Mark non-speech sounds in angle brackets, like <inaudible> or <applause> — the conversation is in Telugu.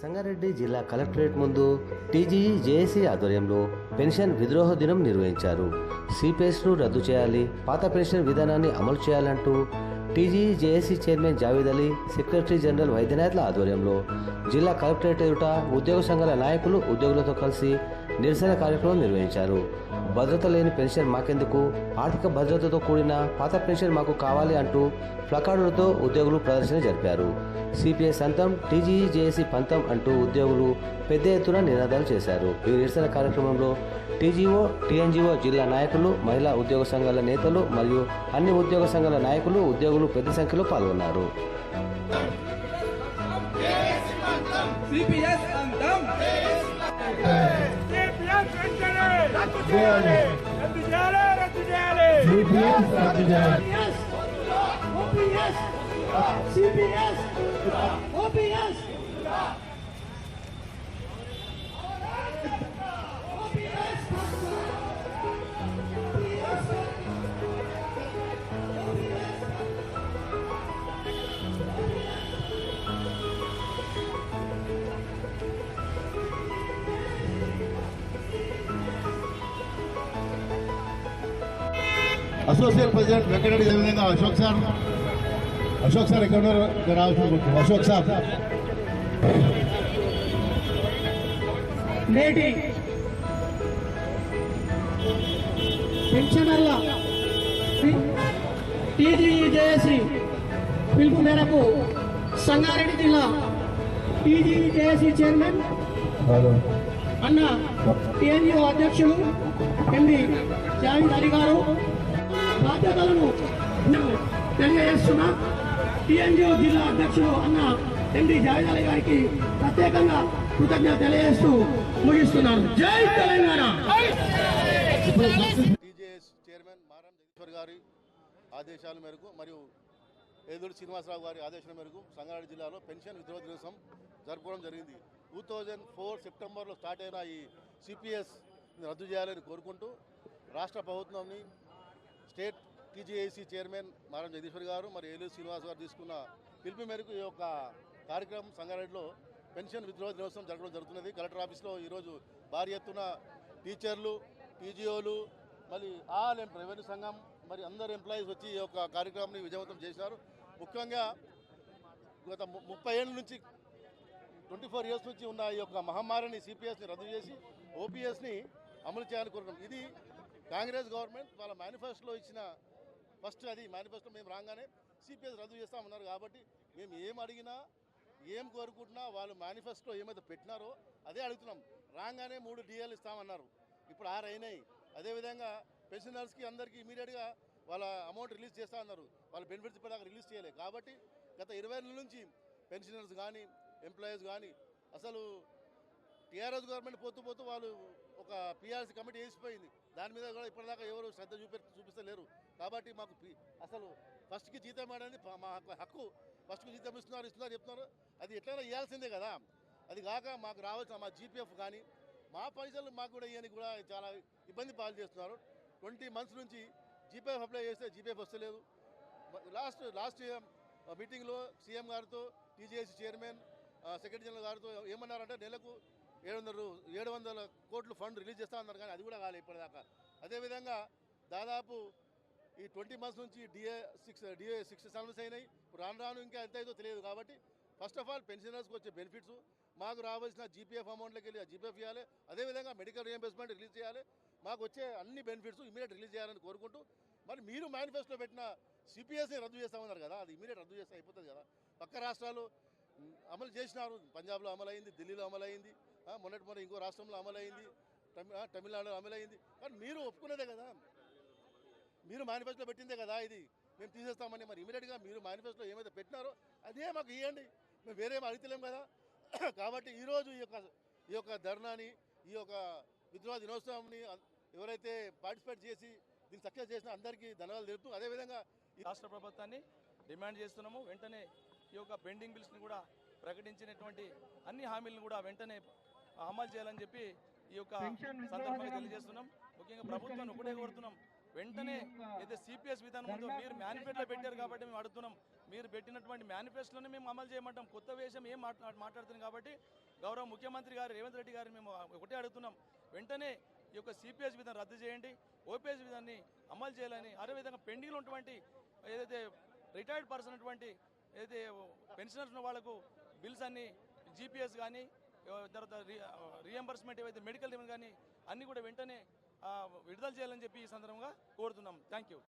సంగారెడ్డి జిల్లా కలెక్టరేట్ ముందు టీజీఈ జేఏసీ ఆధ్వర్యంలో పెన్షన్ విద్రోహ దినం నిర్వహించారు. సిపిఎస్ను రద్దు చేయాలి పాత పెన్షన్ విధానాన్ని అమలు చేయాలంటూ TGE JAC chairman Javed Ali secretary general వైద్యనాథ్ల ఆధ్వర్యంలో జిల్లా కలెక్టరేట్ ఎదుట ఉద్యోగ సంఘాల నాయకులు ఉద్యోగులతో కలిసి నిరసన కార్యక్రమం నిర్వహించారు. భద్రత లేని పెన్షన్ మాకెందుకు? ఆర్థిక భద్రతతో కూడిన పాత పెన్షన్ మాకు కావాలి అంటూ ప్లకార్డులతో ఉద్యోగులు ప్రదర్శన జరిపారు. సిపిఐ సంతం టీజీఈ జేఏసీ పంతం అంటూ ఉద్యోగులు పెద్ద ఎత్తున నినాదాలు చేశారు. ఈ నిరసన కార్యక్రమంలో టీజీఓ టీఎన్జీఓ జిల్లా నాయకులు మహిళా ఉద్యోగ సంఘాల నేతలు మరియు అన్ని ఉద్యోగ సంఘాల నాయకులు ఉద్యోగులు పెద్ద సంఖ్యలో పాల్గొన్నారు. సిపిఎస్ అంతం సిపిఎస్ వెంటనే రద్దు చేయాలి రద్దు చేయాలి అసోసియేట్ ప్రెసిడెంట్ వెంకటరెడ్డి అదేవిధంగా అశోక్ సార్ అశోక్ సార్ ఎక్కడ రావాల్సిన. అశోక్ సార్ నేటి పెన్షనర్ల టీజీజేఏసీ పిలుపు మేరకు సంగారెడ్డి జిల్లా టీజీజేఏసీ చైర్మన్ అన్న టీఎన్యూ అధ్యక్షులు ఎండి జావేద్ అలీ గారు బాధ్యతలను తెలియజేస్తున్న. టీఎన్జిఓ జిల్లా అధ్యక్షుడు అన్న ఎండి జావేద్ గారికి ప్రత్యేకంగా కృతజ్ఞత తెలియజేస్తూ ముగిస్తున్నాను. జై తెలంగాణ! చైర్మన్ మారం జగదీశ్వర్ గారి ఆదేశాల మేరకు మరియు ఏదూరు శ్రీనివాసరావు గారి ఆదేశాల మేరకు సంగారెడ్డి జిల్లాలో పెన్షన్ విద్రోహ దివసం జరుపుకోవడం జరిగింది. టూ థౌజండ్ ఫోర్ సెప్టెంబర్లో స్టార్ట్ అయిన ఈ సిపిఎస్ రద్దు చేయాలని కోరుకుంటూ రాష్ట్ర ప్రభుత్వంని స్టేట్ టీజీఏసీ చైర్మన్ మారం జగదీశ్వర్ గారు మరి ఏలూరు శ్రీనివాస్ గారు తీసుకున్న పిలుపు మేరకు ఈ యొక్క కార్యక్రమం సంగారెడ్డిలో పెన్షన్ విద్రోహ దినోత్సవం జరగడం జరుగుతున్నది. కలెక్టర్ ఆఫీస్లో ఈరోజు భారీ ఎత్తున టీచర్లు టీజీఓలు మళ్ళీ ఆల్ ఎం రెవెన్యూ సంఘం మరి అందరు ఎంప్లాయీస్ వచ్చి ఈ యొక్క కార్యక్రమాన్ని విజయవంతం చేశారు. ముఖ్యంగా గత ముప్పై ఏళ్ళ నుంచి ట్వంటీ ఫోర్ ఇయర్స్ నుంచి ఉన్న ఈ యొక్క మహమ్మారిని సిపిఎస్ని రద్దు చేసి ఓపీఎస్ని అమలు చేయాలనుకుంటున్నాం ఇది కాంగ్రెస్ గవర్నమెంట్ వాళ్ళ మేనిఫెస్టోలో ఇచ్చిన ఫస్ట్ అది మేనిఫెస్టో మేము రాగానే సిపిఎస్ రద్దు చేస్తామన్నారు కాబట్టి మేము ఏం అడిగినా ఏం కోరుకుంటున్నా వాళ్ళు మేనిఫెస్టో ఏమైతే పెట్టినారో అదే అడుగుతున్నాం. రాగానే మూడు డిఎల్ ఇస్తామన్నారు. ఇప్పుడు ఆరు అయినాయి. అదేవిధంగా పెన్షనర్స్కి అందరికీ ఇమీడియట్గా వాళ్ళ అమౌంట్ రిలీజ్ చేస్తా అన్నారు వాళ్ళ బెనిఫిట్స్ ఇప్పటిదాకా రిలీజ్ చేయలేదు కాబట్టి గత ఇరవై నెలల నుంచి పెన్షనర్స్ కానీ ఎంప్లాయీస్ కానీ అసలు టీఆర్ఎస్ గవర్నమెంట్ పోతూ పోతూ వాళ్ళు ఒక పిఆర్సీ కమిటీ వేసిపోయింది. దాని మీద కూడా ఇప్పటిదాకా ఎవరు శ్రద్ధ చూపి చూపిస్తలేరు. కాబట్టి మాకు అసలు ఫస్ట్కి జీతం అనేది మా హక్కు- ఫస్ట్కి జీతం ఇస్తున్నారు ఇస్తున్నారు చెప్తున్నారు. అది ఎట్లయినా ఇవ్వాల్సిందే కదా. అది కాక మాకు రావాల్సిన మా జీపీఎఫ్ కానీ మా పైసలు మాకు కూడా ఇవన్నీ కూడా చాలా ఇబ్బంది పాలు చేస్తున్నారు. ట్వంటీ మంత్స్ నుంచి జీపీఎఫ్ అప్లై చేస్తే జీపీఎఫ్ వస్తలేదు. లాస్ట్ లాస్ట్ మీటింగ్లో సీఎం గారితో టీజీఎస్సీ చైర్మన్ సెక్రటరీ జనరల్ గారితో ఏమన్నారంటే నెలకు ఏడు వందలు ఏడు వందల కోట్లు ఫండ్ రిలీజ్ చేస్తా ఉన్నారు కానీ అది కూడా కాలేదు ఇప్పటిదాకా. అదేవిధంగా దాదాపు ఈ ట్వంటీ మంత్స్ నుంచి DA six DA six sevens అయినాయి. ఇప్పుడు రాను రాను ఇంకా ఎంత అయిందో తెలియదు కాబట్టి ఫస్ట్ ఆఫ్ ఆల్ పెన్షనర్స్కి వచ్చే బెనిఫిట్స్ మాకు రావాల్సిన జీపీఎఫ్ అమౌంట్లోకి వెళ్ళి జీపీఎఫ్ ఇవ్వాలి. అదేవిధంగా మెడికల్ రియంబర్స్మెంట్ రిలీజ్ చేయాలి. మాకు వచ్చే అన్ని బెనిఫిట్స్ ఇమీడియట్ రిలీజ్ చేయాలని కోరుకుంటూ మరి మీరు మేనిఫెస్టోలో పెట్టిన సిపిఎస్ని రద్దు చేస్తామన్నారు కదా అది ఇమీడియట్ రద్దు చేస్తే అయిపోతుంది కదా. పక్క రాష్ట్రాలు అమలు చేసినారు. పంజాబ్లో అమలు అయింది ఢిల్లీలో అమలైంది. అయింది మొన్నటి మొన్న ఇంకో రాష్ట్రంలో అమలైంది తమిళనాడులో అమలైంది. కానీ మీరు ఒప్పుకునేదే కదా. మీరు మేనిఫెస్టో పెట్టిందే కదా ఇది. మేము తీసేస్తామని మరి ఇమీడియట్గా మీరు మేనిఫెస్టో ఏమైతే పెట్టినారో అదే మాకు ఇవ్వండి మేము వేరేం అడుగుతలేం కదా. <coughs> కాబట్టి ఈరోజు ఈ యొక్క ఈ యొక్క ధర్నాని ఈ యొక్క విద్రోహ దినోత్సవాన్ని ఎవరైతే పార్టిసిపేట్ చేసి దీన్ని సక్సెస్ చేసిన అందరికీ ధన్యవాదాలు తెలుపుతూ అదేవిధంగా ఈ రాష్ట్ర ప్రభుత్వాన్ని డిమాండ్ చేస్తున్నాము. వెంటనే ఈ యొక్క పెండింగ్ బిల్స్ని కూడా ప్రకటించినటువంటి అన్ని హామీలను కూడా వెంటనే అమలు చేయాలని చెప్పి ఈ యొక్క సందర్భంగా తెలియజేస్తున్నాం. ముఖ్యంగా ప్రభుత్వాన్ని ఒకటే కోరుతున్నాం వెంటనే ఏదైతే సిపిఎస్ విధానం ఉందో మీరు మేనిఫెస్టోలో పెట్టారు కాబట్టి మేము అడుగుతున్నాం. మీరు పెట్టినటువంటి మేనిఫెస్టోని మేము అమలు చేయమంటాం. కొత్త వేషం ఏం మాట్లా మాట్లాడుతుంది కాబట్టి గౌరవ ముఖ్యమంత్రి గారు రేవంత్ రెడ్డి గారిని మేము ఒకటే అడుగుతున్నాం. వెంటనే ఈ యొక్క సిపిఎస్ విధానం రద్దు చేయండి. ఓపీఎస్ విధాన్ని అమలు చేయాలని అదేవిధంగా పెండింగ్లో ఉన్నటువంటి ఏదైతే రిటైర్డ్ పర్సన్ అటువంటి ఏదైతే పెన్షనర్స్ ఉన్న వాళ్ళకు బిల్స్ అన్ని జీపీఎస్ కానీ తర్వాత రీఎంబర్స్మెంట్ ఏవైతే మెడికల్ కానీ అన్నీ కూడా వెంటనే విడుదల చేయాలని చెప్పి ఈ సందర్భంగా కోరుతున్నాం. Thank you